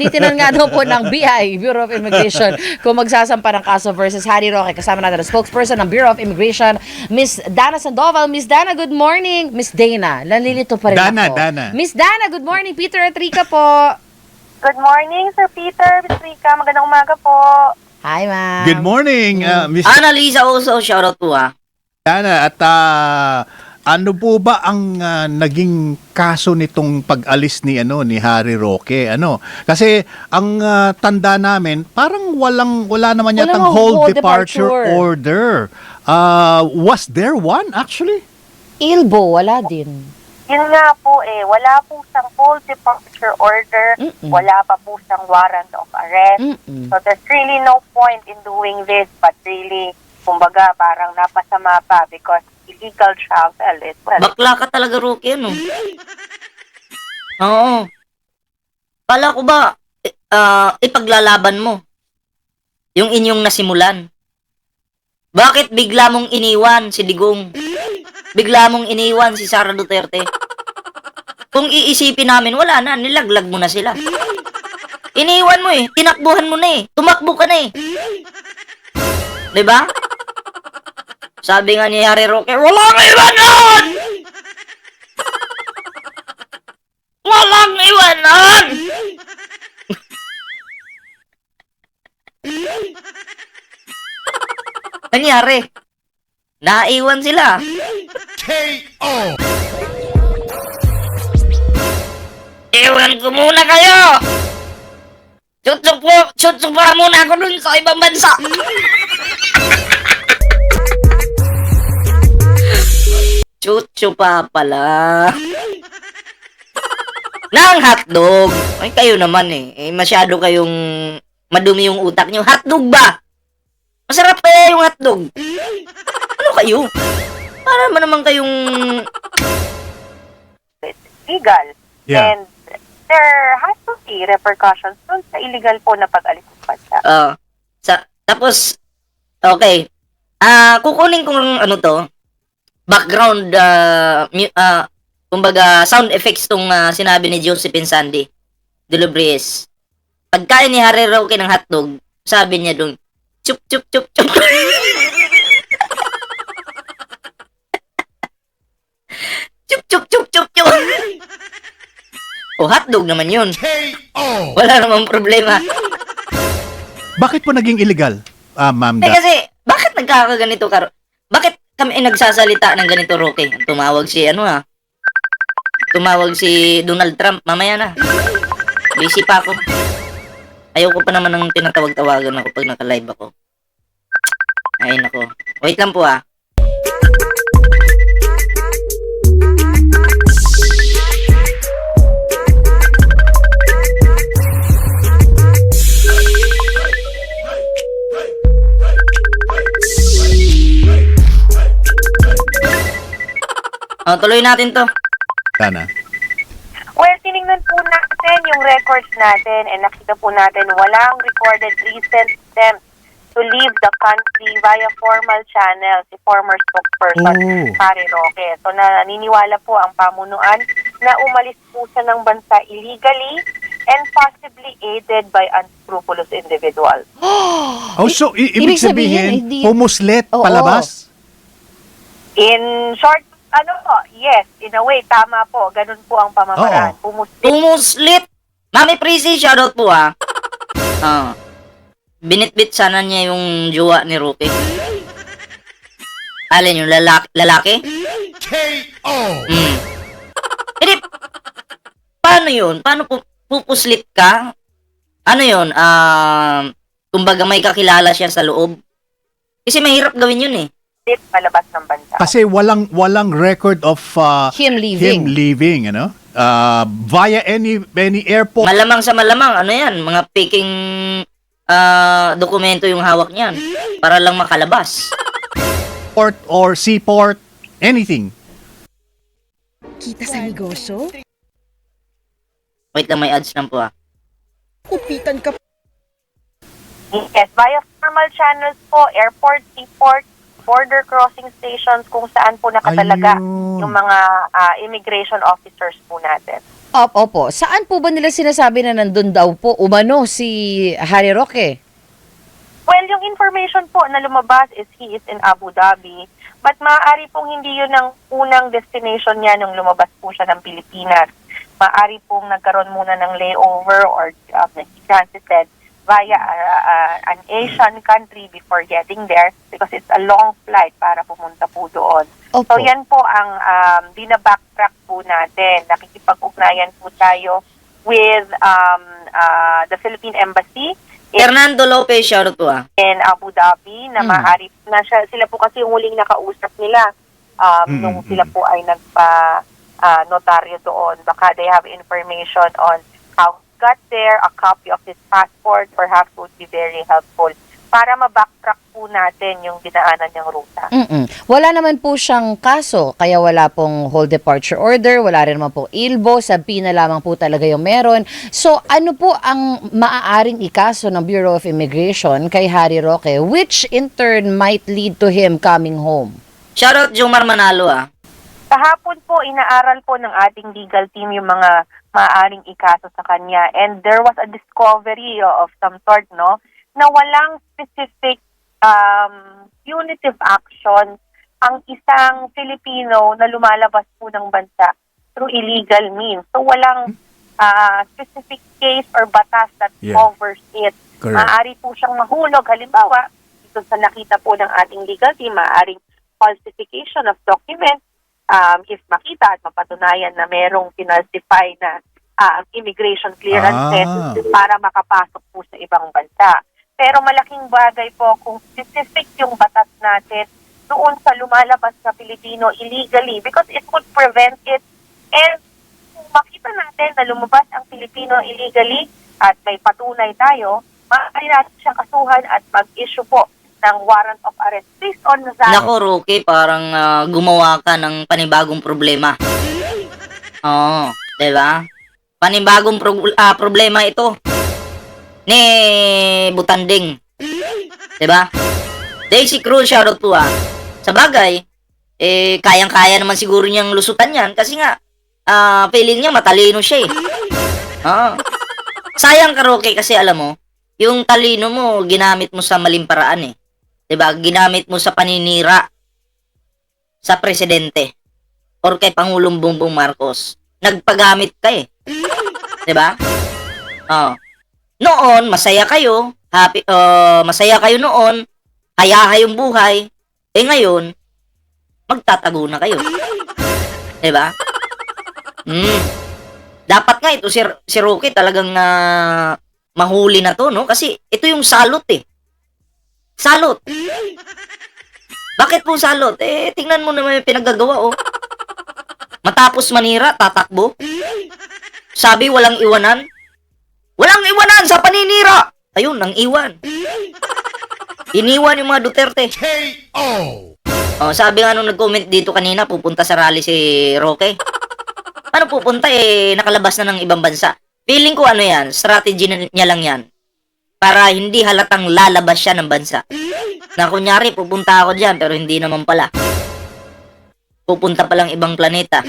Titinan nga daw po ng BI, Bureau of Immigration, kung magsasampa ng kaso versus Harry Roque. Kasama natin ang spokesperson ng Bureau of Immigration, Miss Dana Sandoval. Miss Dana, good morning. Miss Dana, nalilito pa rin Dana, ako. Dana. Miss Dana, good morning. Peter at Rika po. Good morning, Sir Peter, Miss Rika. Magandang umaga po. Hi, ma'am. Good morning, uh, Miss Annalisa also, shoutout po ah. Dana. At ah, ano po ba ang ah, naging kaso nitong pag-alis ni ano ni Harry Roque? Ano? Kasi ang ah, tanda namin, parang walang wala naman yatang namang hold hold departure, departure. order. Ah, was there one actually? Ilbo, wala din. Yun nga po eh, wala po siyang full departure order, Mm-mm. wala pa po siyang warrant of arrest. Mm-mm. So there's really no point in doing this, but really, kumbaga, parang napasama pa because illegal travel is, well, Bakla ka talaga, Rookie, ano? Oo. Kala ko ba, ah, ipaglalaban mo yung inyong nasimulan? Bakit bigla mong iniwan si Digong? Bigla mong iniwan si Sara Duterte? Kung iisipin namin, wala na, nilaglag mo na sila. Iniwan mo eh, tinakbuhan mo na eh, tumakbo ka na eh. 'Di ba? Sabi nga ni Harry Roque, walang iwanan! Walang iwanan! Nangyari? Naiwan sila. Iwan ko muna kayo! Chutsuk po, chutsuk pa muna ako dun sa ibang bansa! Chuchu pa pala. Nang hotdog. Ay, kayo naman eh. eh. Masyado kayong madumi yung utak nyo. Hotdog ba? Masarap kaya yung hotdog. Ano kayo? Para naman naman kayong... legal. Yeah. And there has to be repercussions dun sa illegal po na pag-alis ng bansa. Uh, sa, tapos, okay. Ah, kukunin kong ano to, background, uh, mu- ah, kumbaga, sound effects tong ah, sinabi ni Josephine Sandy de Lubries. Pagkain ni Harry Roque ng hotdog, sabi niya dun, chup, chup, chup, chup. chup, chup, chup, chup, chup. o, hotdog naman yun. Wala namang problema. Bakit po naging illegal? Ah, Ma'am Eh Da. kasi, bakit nagkakaganito ka? Bakit kami nagsasalita ng ganito, Roque? Tumawag si, ano ah, tumawag si Donald Trump, mamaya na. Busy pa ako. Ayoko pa naman ng tinatawag-tawagan ako pag naka-live ako. Ay, nako. Wait lang po ah. Oh, tuloy natin to. Dana. Well, tiningnan po natin yung records natin and nakita po natin walang recorded recent attempt to leave the country via formal channel si former spokesperson Oh. Harry Roque. So naniniwala po ang pamunuan na umalis po siya ng bansa illegally and possibly aided by unscrupulous individuals. Oh, so i- Ibig ibig sabihin, sabihin, hindi- pumuslit Oo. palabas? In short, ano po, yes, in a way, tama po. Ganun po ang pamamaraan. Pumuslit Tumuslit! Mami Prissy, shoutout po ah. Ah. Binitbit sana niya yung jowa ni Roque. Alin yung lalaki? lalaki? K.O. Hmm. Hindi, paano yun? Paano pu- pupuslit ka? Ano yun? Ah, kumbaga may kakilala siya sa loob. Kasi mahirap gawin yun eh. Palabas ng bansa. Kasi walang walang record of ah, Him leaving. him leaving, ano? Ah, via any any airport Malamang sa malamang, ano yan, mga faking ah, dokumento yung hawak niyan para lang makalabas. port or seaport, anything. Kita sa negosyo? Wait lang, may ads lang po ah. Kupitan ka Yes, via formal channels po, airport, seaport, border crossing stations kung saan po nakatalaga Ayun. yung mga ah, immigration officers po natin. Op, opo. Saan po ba nila sinasabi na nandun daw po umano si Harry Roque? Well, yung information po na lumabas is he is in Abu Dhabi. But maaari pong hindi yun ang unang destination niya nung lumabas po siya ng Pilipinas. Maaari pong nagkaroon muna ng layover or uh, transited via uh, uh, an Asian country before getting there because it's a long flight para pumunta po doon. Opo. So yan po ang um, binabacktrack po natin. Nakikipag-ugnayan po tayo with um, uh, the Philippine Embassy Fernando Lopez, shoutout po ah. in Abu Dhabi na Mm. maaari na siya, sila po kasi yung huling nakausap nila um, Mm, nung mm, sila po ay nagpa ah, notaryo doon. Baka they have information on how got there, a copy of his passport, perhaps would be very helpful para ma-backtrack po natin yung dinaanan niyang ruta. Mm-mm. Wala naman po siyang kaso, kaya wala pong whole departure order, wala rin naman po ilbo, sabi na lamang po talaga yung meron. So, ano po ang maaaring ikaso ng Bureau of Immigration kay Harry Roque, which in turn might lead to him coming home? Shoutout Jomar Manalo ah. Kahapon po, inaaral po ng ating legal team yung mga maaaring ikaso sa kanya. And there was a discovery of some sort, no, na walang specific um, punitive action ang isang Filipino na lumalabas po ng bansa through illegal means. So walang ah, specific case or batas that Yeah. covers it. Correct. Maaari po siyang mahulog. Halimbawa, ito sa nakita po ng ating legal team, maaaring falsification of documents um, if makita at mapatunayan na merong pinalsify na ah, immigration clearances Ah. para makapasok po sa ibang bansa. Pero malaking bagay po kung specific yung batas natin doon sa lumalabas na Pilipino illegally because it could prevent it and kung makita natin na lumabas ang Pilipino illegally at may patunay tayo, maaari natin siya kasuhan at mag-issue po ng warrant of arrest based on that. Nako, Roque, parang ah, gumawa ka ng panibagong problema. Oo, di ba? Panibagong pro- ah, problema ito. Ni Butanding. Di ba? Daisy Cruz, shoutout po ah. Sa bagay, eh, kayang-kaya naman siguro niyang lusutan yan kasi nga, ah, feeling niya matalino siya eh. Oo. Sayang ka, Roque, kasi alam mo, yung talino mo, ginamit mo sa maling paraan eh. 'Di ba? Ginamit mo sa paninira sa presidente or kay Pangulong Bongbong Marcos. Nagpagamit ka eh. 'Di ba? Oh. Noon, masaya kayo, happy uh, masaya kayo noon, hayahay yung buhay. Eh ngayon, magtatago na kayo. 'Di ba? Hmm. Dapat nga ito si, si Rocky talagang ah, mahuli na to, no? Kasi ito yung salot eh. Salot. Bakit po salot? Eh, tingnan mo naman yung pinaggagawa, oh. Matapos manira, tatakbo. Sabi, walang iwanan. Walang iwanan sa paninira! Ayun, ang iwan. Iniwan yung mga Duterte. Oh, sabi nga nung nag-comment dito kanina, pupunta sa rally si Roque. Ano pupunta eh, nakalabas na ng ibang bansa. Feeling ko ano yan, strategy na- niya lang yan. Para hindi halatang lalabas siya ng bansa. Na kunyari, pupunta ako dyan, pero hindi naman pala. Pupunta palang ibang planeta.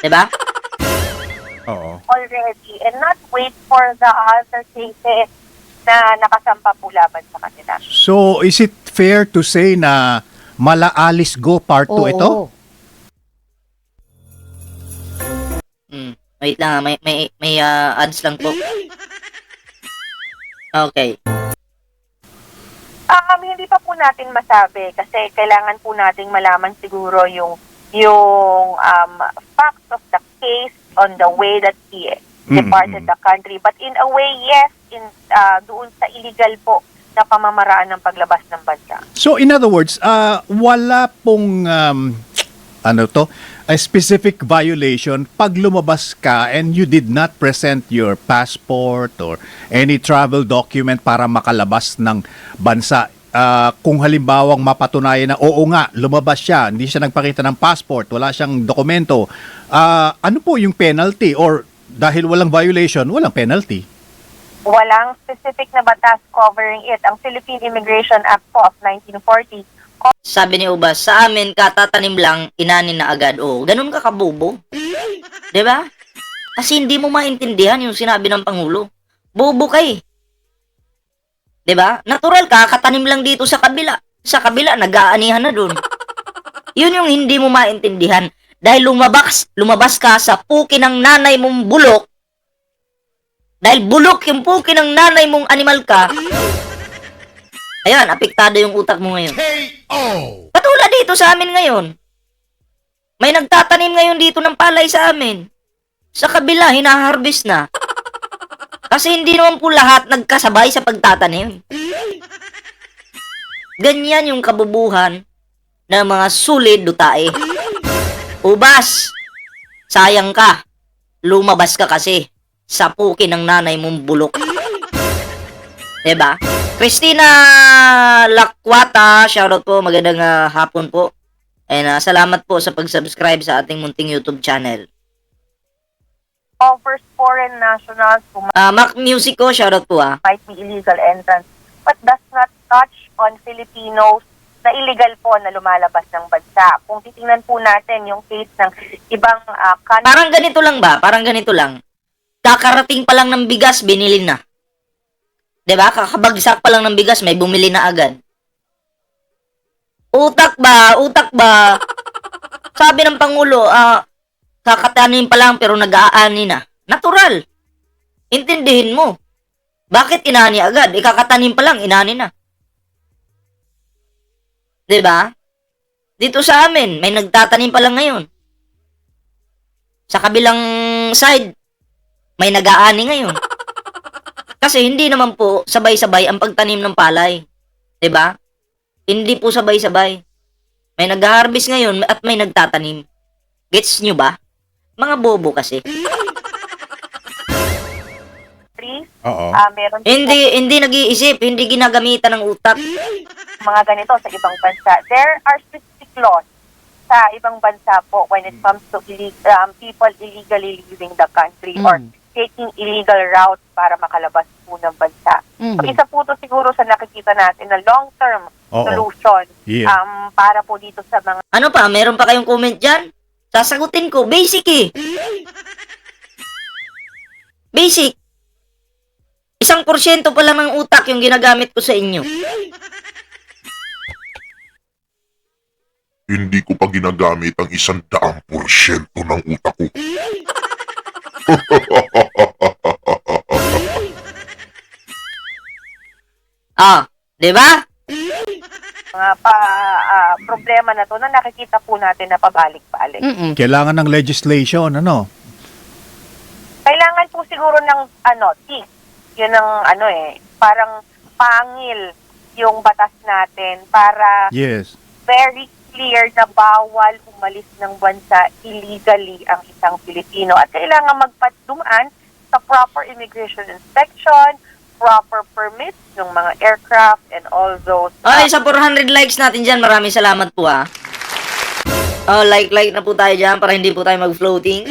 'Di ba? Oo. already and not wait for the other cases na nakasampa po laban sa kanila. So, is it fair to say na Malaalis Go Part 2 ito? Hmm. Wait lang, ah, may may may ah, ads lang po. Okay. Um, hindi pa po natin masabi kasi kailangan po nating malaman siguro yung yung um, facts of the case on the way that he departed Mm, mm. the country. But in a way, yes, in uh, doon sa illegal po na pamamaraan ng paglabas ng bansa. So, in other words, ah, wala pong, um, ano to, a specific violation pag lumabas ka and you did not present your passport or any travel document para makalabas ng bansa. Ah, kung halimbawang mapatunayan na oo nga, lumabas siya, hindi siya nagpakita ng passport, wala siyang dokumento, ah, ano po yung penalty? Or dahil walang violation, walang penalty? Walang specific na batas covering it. Ang Philippine Immigration Act po of 1940 Sabi ni Ubas, sa amin katatanim lang, inanin na agad. Oh, ganun ka kabobo. 'Di ba? Kasi hindi mo maintindihan yung sinabi ng Pangulo. Bobo ka eh. 'Di ba? Natural ka, katanim lang dito sa kabila. Sa kabila, nag-aanihan na dun. Yun yung hindi mo maintindihan. Dahil lumabas, lumabas ka sa puki ng nanay mong bulok. Dahil bulok yung puki ng nanay mong animal ka. Ayan, apektado yung utak mo ngayon. Katulad dito sa amin ngayon. May nagtatanim ngayon dito ng palay sa amin. Sa kabila, hinaharvest na. Kasi hindi naman po lahat nagkasabay sa pagtatanim. Ganyan yung kabubuhan ng mga sulid dutae. Ubas, sayang ka. Lumabas ka kasi sa puki ng nanay mong bulok. 'Di ba? Christina Lakwata, shoutout po, magandang ah, hapon po. And ah, salamat po sa pag-subscribe sa ating munting YouTube channel. Offers foreign nationals who Ah, Mac Music ko, shoutout po ah. might be illegal entrance but does not touch on Filipinos na illegal po na lumalabas ng bansa. Kung titingnan po natin yung case ng ibang uh, country, Parang ganito lang ba? Parang ganito lang. Kakarating pa lang ng bigas, binili na. 'Di ba? Kakabagsak pa lang ng bigas, may bumili na agad. Utak ba? Utak ba? Sabi ng Pangulo, ah, kakatanin pa lang pero nag-aani na. Natural. Intindihin mo. Bakit inani agad? Ikakatanim pa lang, inani na. 'Di ba? Dito sa amin, may nagtatanim pa lang ngayon. Sa kabilang side, may nag-aani ngayon. Kasi hindi naman po sabay-sabay ang pagtanim ng palay. 'Di ba? Hindi po sabay-sabay. May nag-harvest ngayon at may nagtatanim. Gets nyo ba? Mga bobo kasi. Oo. uh, meron Hindi hindi nag-iisip, hindi ginagamitan ng utak. mga ganito sa ibang bansa. There are specific laws sa ibang bansa po when it comes to illeg- um, people illegally leaving the country or Mm. Taking illegal routes para makalabas po ng bansa. Mm. So isa po to siguro sa nakikita natin na long-term Oo. solution Yeah. um, para po dito sa mga Ano pa, meron pa kayong comment dyan? Sasagutin ko, basic eh. Basic. Isang porsyento pa lang ng utak yung ginagamit ko sa inyo. hindi ko pa ginagamit ang isang daang porsyento ng utak ko. Ah, 'di ba? mga pa, ah, problema na to na nakikita po natin na pabalik-balik. Mm-mm. Kailangan ng legislation, ano? Kailangan po siguro ng ano, teeth. Yun ang ano eh, parang pangil yung batas natin para Yes. very clear na bawal umalis ng bansa illegally ang isang Pilipino at kailangan magpadumaan sa proper immigration inspection, proper permits ng mga aircraft and all those. Ay, sa 400 likes natin dyan, maraming salamat po ah. Oh, like-like na po tayo dyan para hindi po tayo mag-floating.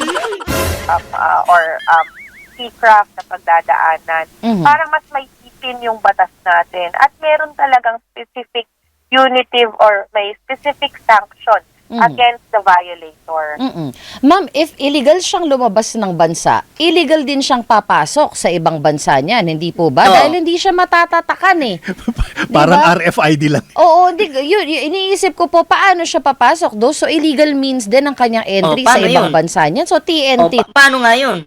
um, uh, or um, seacraft na pagdadaanan Mhm. para mas may ipin yung batas natin at meron talagang specific punitive or may specific sanction Mhm. against the violator. Mm-mm. Ma'am, if illegal siyang lumabas ng bansa, illegal din siyang papasok sa ibang bansa niyan, hindi po ba? Oo. Dahil hindi siya matatatakan eh. Parang Diba? RFID lang. Oo, di, yun, yun, iniisip ko po paano siya papasok do. So illegal means din ang kanyang entry Oh, sa ibang yun? bansa niyan. So TNT pa- paano nga yun?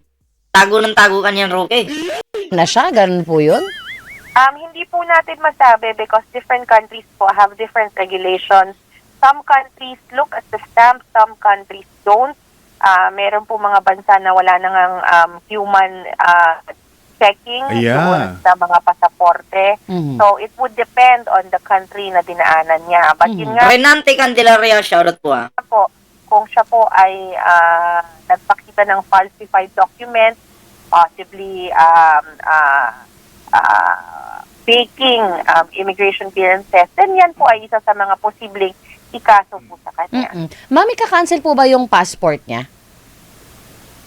Tago ng tago kanyan, Roque. na siya, ganun po yun? Um, hindi po natin masabi because different countries po have different regulations. Some countries look at the stamp, some countries don't. Ah, meron po mga bansa na wala nang um, human ah, checking Yeah. sa mga pasaporte. Mhm. So, it would depend on the country na dinaanan niya. But yun nga Renante Candelaria, shoutout po ah. po, kung siya po ay ah, nagpakita ng falsified document, possibly um, ah, ah, faking um, immigration clearances, then yan po ay isa sa mga posibleng ikaso po sa kanya. Mm-mm. Mami, ka-cancel po ba yung passport niya?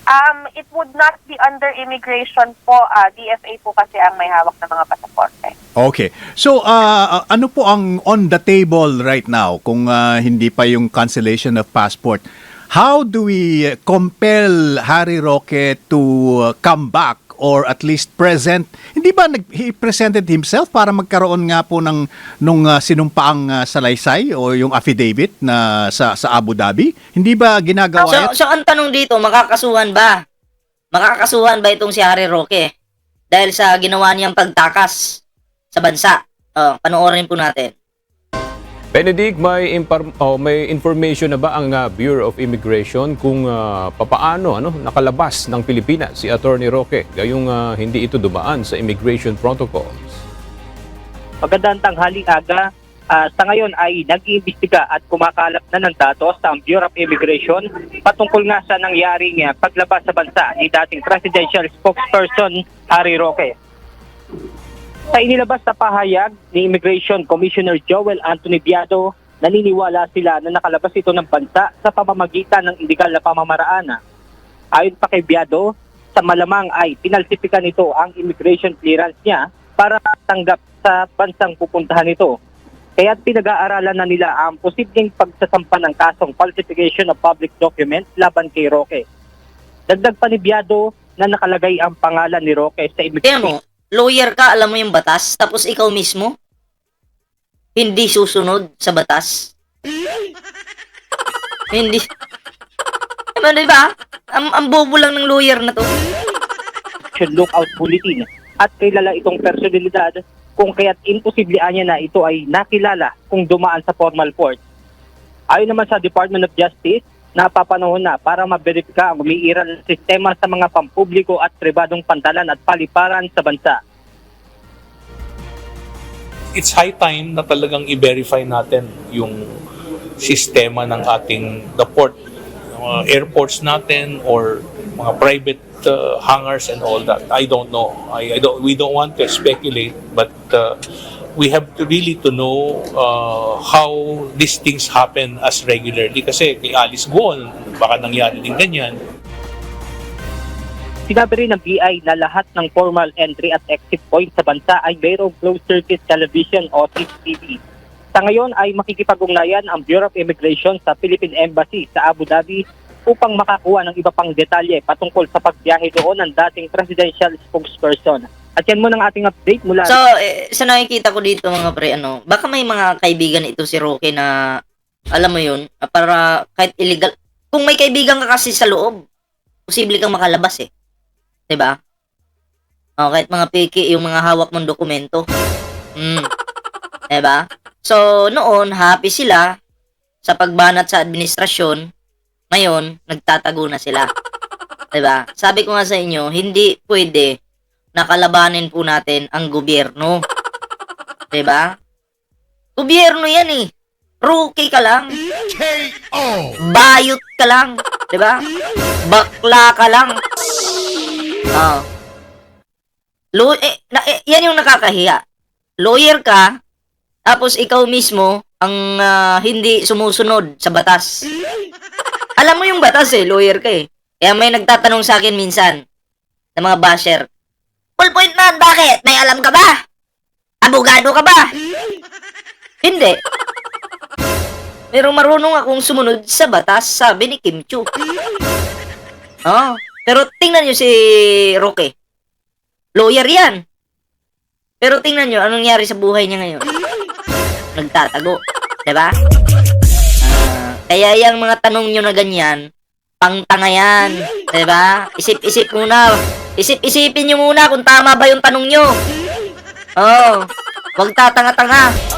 Um, it would not be under immigration po, ah, DFA po kasi ang may hawak ng mga pasaporte. Okay. So, ah, ano po ang on the table right now kung ah, hindi pa yung cancellation of passport? how do we compel Harry Roque to uh, come back or at least present? Hindi ba nag, he presented himself para magkaroon nga po ng nung uh, sinumpaang uh, salaysay o yung affidavit na sa sa Abu Dhabi? Hindi ba ginagawa So, ito? so ang tanong dito, makakasuhan ba? Makakasuhan ba itong si Harry Roque? Dahil sa ginawa niyang pagtakas sa bansa. Oh, panoorin po natin. Benedict, may, oh, may information na ba ang ah, Bureau of Immigration kung ah, papaano ano, nakalabas ng Pilipinas si Attorney Roque gayong ah, hindi ito dumaan sa immigration protocols? Magandang tanghaling aga. Ah, sa ngayon ay nag-iimbestiga at kumakalap na ng datos ang Bureau of Immigration patungkol nga sa nangyaring paglabas sa bansa ni dating presidential spokesperson Harry Roque. Sa inilabas na pahayag ni Immigration Commissioner Joel Anthony Biado, naniniwala sila na nakalabas ito ng bansa sa pamamagitan ng illegal na pamamaraan. Ayon pa kay Biado, sa malamang ay pinalsipikan nito ang immigration clearance niya para tanggap sa bansang pupuntahan nito. Kaya pinag-aaralan na nila ang posibleng pagsasampa ng kasong falsification of public documents laban kay Roque. Dagdag pa ni Biado na nakalagay ang pangalan ni Roque sa immigration lawyer ka, alam mo yung batas, tapos ikaw mismo, hindi susunod sa batas. hindi. Diba, diba? Ang, ang bobo lang ng lawyer na to. lookout bulletin at kilala itong personalidad kung kaya't imposible niya na ito ay nakilala kung dumaan sa formal court. Ayon naman sa Department of Justice, napapanahon na para maberipika ang umiiral na sistema sa mga pampubliko at pribadong pantalan at paliparan sa bansa. it's high time na talagang i-verify natin yung sistema ng ating the port mga airports natin or mga private uh, hangars and all that I don't know I, I don't we don't want to speculate but uh, we have to really to know uh, how these things happen as regularly kasi kay Alice Guon baka nangyari din ganyan Sinabi rin ng BI na lahat ng formal entry at exit point sa bansa ay mayroong closed circuit television o CCTV. Sa ngayon ay makikipag-ugnayan ang Bureau of Immigration sa Philippine Embassy sa Abu Dhabi upang makakuha ng iba pang detalye patungkol sa pagbiyahe doon ng dating presidential spokesperson. At yan muna ang ating update mula So, eh, sa nakikita ko dito mga pre, ano, baka may mga kaibigan ito si Roque na, alam mo yun, ah, para kahit illegal, kung may kaibigan ka kasi sa loob, posible kang makalabas eh. 'Di ba? Oh, kahit mga piki, yung mga hawak mong dokumento. Mm. 'Di ba? So, noon, happy sila sa pagbanat sa administrasyon. Ngayon, nagtatago na sila. 'Di ba? Sabi ko nga sa inyo, hindi pwede nakalabanin po natin ang gobyerno. 'Di ba? Gobyerno 'yan eh. Rookie ka lang. Bayot ka lang, 'di ba? Bakla ka lang. Oh. Lo eh, na, eh, yan yung nakakahiya. Lawyer ka, tapos ikaw mismo ang ah, hindi sumusunod sa batas. Alam mo yung batas eh, lawyer ka eh. Kaya may nagtatanong sa akin minsan, ng mga basher, Full point man, bakit? May alam ka ba? Abogado ka ba? Hindi. Pero marunong akong sumunod sa batas, sabi ni Kim Chu. Oh, pero tingnan nyo si Roque. Lawyer yan. Pero tingnan nyo, anong nangyari sa buhay niya ngayon? Nagtatago. 'Di ba? Ah, kaya yung mga tanong nyo na ganyan, pangtanga yan. ba? Isip-isip muna. Isip-isipin nyo muna kung tama ba yung tanong nyo. Oh, wag tatanga-tanga.